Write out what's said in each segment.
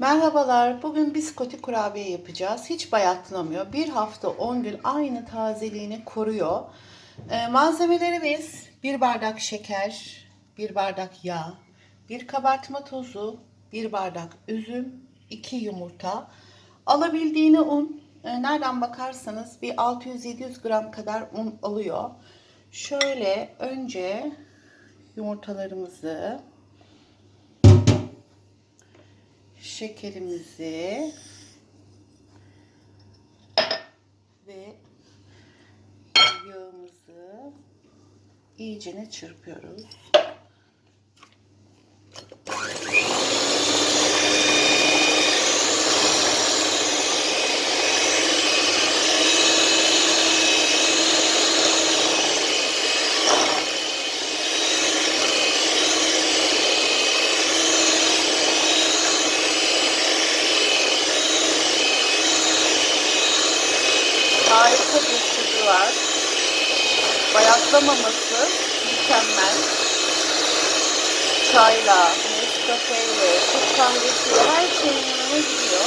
Merhabalar. Bugün biskoti kurabiye yapacağız. Hiç bayatlamıyor. Bir hafta 10 gün aynı tazeliğini koruyor. Ee, malzemelerimiz bir bardak şeker, bir bardak yağ, bir kabartma tozu, bir bardak üzüm, iki yumurta. Alabildiğine un. Ee, nereden bakarsanız bir 600-700 gram kadar un alıyor. Şöyle önce yumurtalarımızı şekerimizi ve yağımızı iyicene çırpıyoruz. Harika bir tadı var. Bayatlamaması mükemmel. Çayla, Nescafe'yle, Türk kahvesiyle her şeyin yanına gidiyor.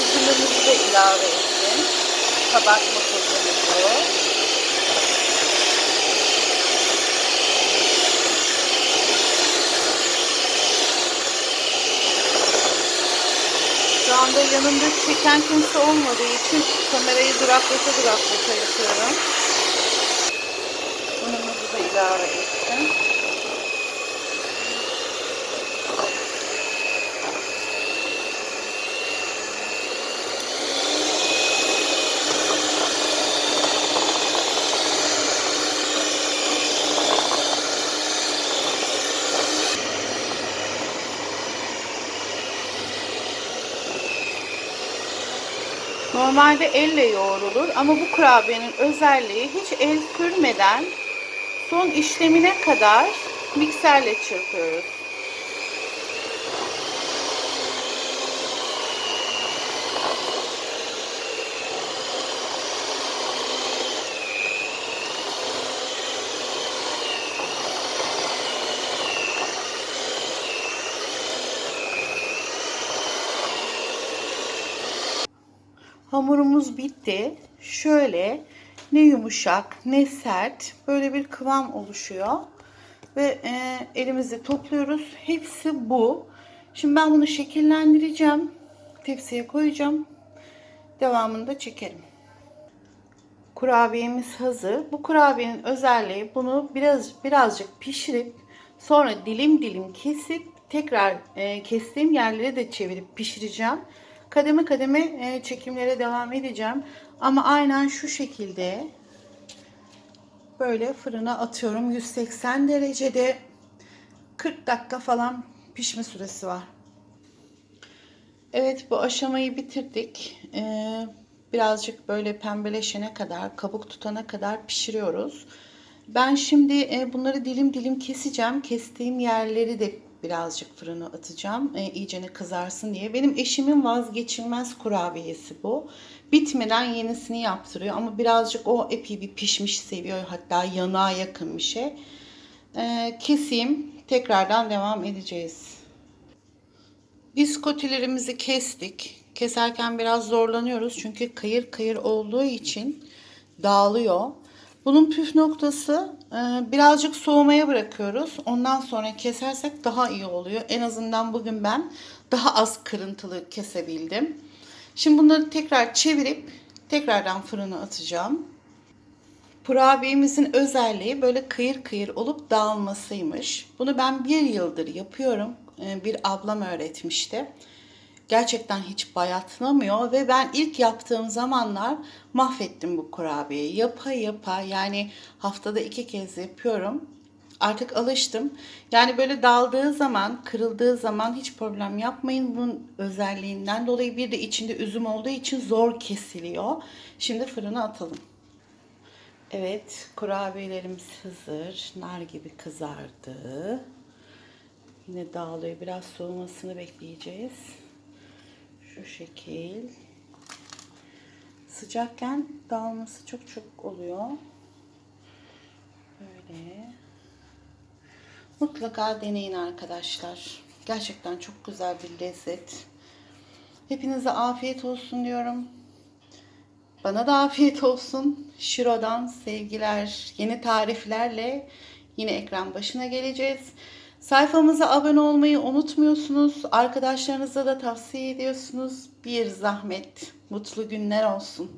Üzümümüzü de ilave ettim. Kabartma tozumuzu. Şu anda yanımda çeken kimse olmadığı için kamerayı duraklata duraklata yapıyorum. Unumuzu da ilave ettim. Normalde elle yoğrulur ama bu kurabiyenin özelliği hiç el sürmeden son işlemine kadar mikserle çırpıyoruz. Hamurumuz bitti. Şöyle ne yumuşak ne sert böyle bir kıvam oluşuyor. Ve e, elimizde topluyoruz. Hepsi bu. Şimdi ben bunu şekillendireceğim. Tepsiye koyacağım. Devamını da çekerim. Kurabiyemiz hazır. Bu kurabiyenin özelliği bunu biraz birazcık pişirip sonra dilim dilim kesip tekrar e, kestiğim yerleri de çevirip pişireceğim. Kademe kademe e, çekimlere devam edeceğim. Ama aynen şu şekilde böyle fırına atıyorum. 180 derecede 40 dakika falan pişme süresi var. Evet bu aşamayı bitirdik. Ee, birazcık böyle pembeleşene kadar, kabuk tutana kadar pişiriyoruz. Ben şimdi e, bunları dilim dilim keseceğim. Kestiğim yerleri de birazcık fırına atacağım. E, iyicene kızarsın diye. Benim eşimin vazgeçilmez kurabiyesi bu. Bitmeden yenisini yaptırıyor ama birazcık o epey bir pişmiş seviyor. Hatta yanığa yakın bir şey. E, keseyim. Tekrardan devam edeceğiz. Biskotilerimizi kestik. Keserken biraz zorlanıyoruz çünkü kayır kayır olduğu için dağılıyor. Bunun püf noktası birazcık soğumaya bırakıyoruz. Ondan sonra kesersek daha iyi oluyor. En azından bugün ben daha az kırıntılı kesebildim. Şimdi bunları tekrar çevirip tekrardan fırına atacağım. Kurabiyemizin özelliği böyle kıyır kıyır olup dağılmasıymış. Bunu ben bir yıldır yapıyorum. E, Bir ablam öğretmişti. Gerçekten hiç bayatlamıyor ve ben ilk yaptığım zamanlar mahvettim bu kurabiyeyi. Yapa yapa yani haftada iki kez yapıyorum. Artık alıştım. Yani böyle dağıldığı zaman, kırıldığı zaman hiç problem yapmayın. Bunun özelliğinden dolayı bir de içinde üzüm olduğu için zor kesiliyor. Şimdi fırına atalım. Evet, kurabiyelerimiz hazır. Nar gibi kızardı. Yine dağılıyor. Biraz soğumasını bekleyeceğiz. Şu şekil. Sıcakken dağılması çok çok oluyor. Böyle. Mutlaka deneyin arkadaşlar. Gerçekten çok güzel bir lezzet. Hepinize afiyet olsun diyorum. Bana da afiyet olsun. Şiro'dan sevgiler, yeni tariflerle yine ekran başına geleceğiz. Sayfamıza abone olmayı unutmuyorsunuz. Arkadaşlarınıza da tavsiye ediyorsunuz. Bir zahmet. Mutlu günler olsun.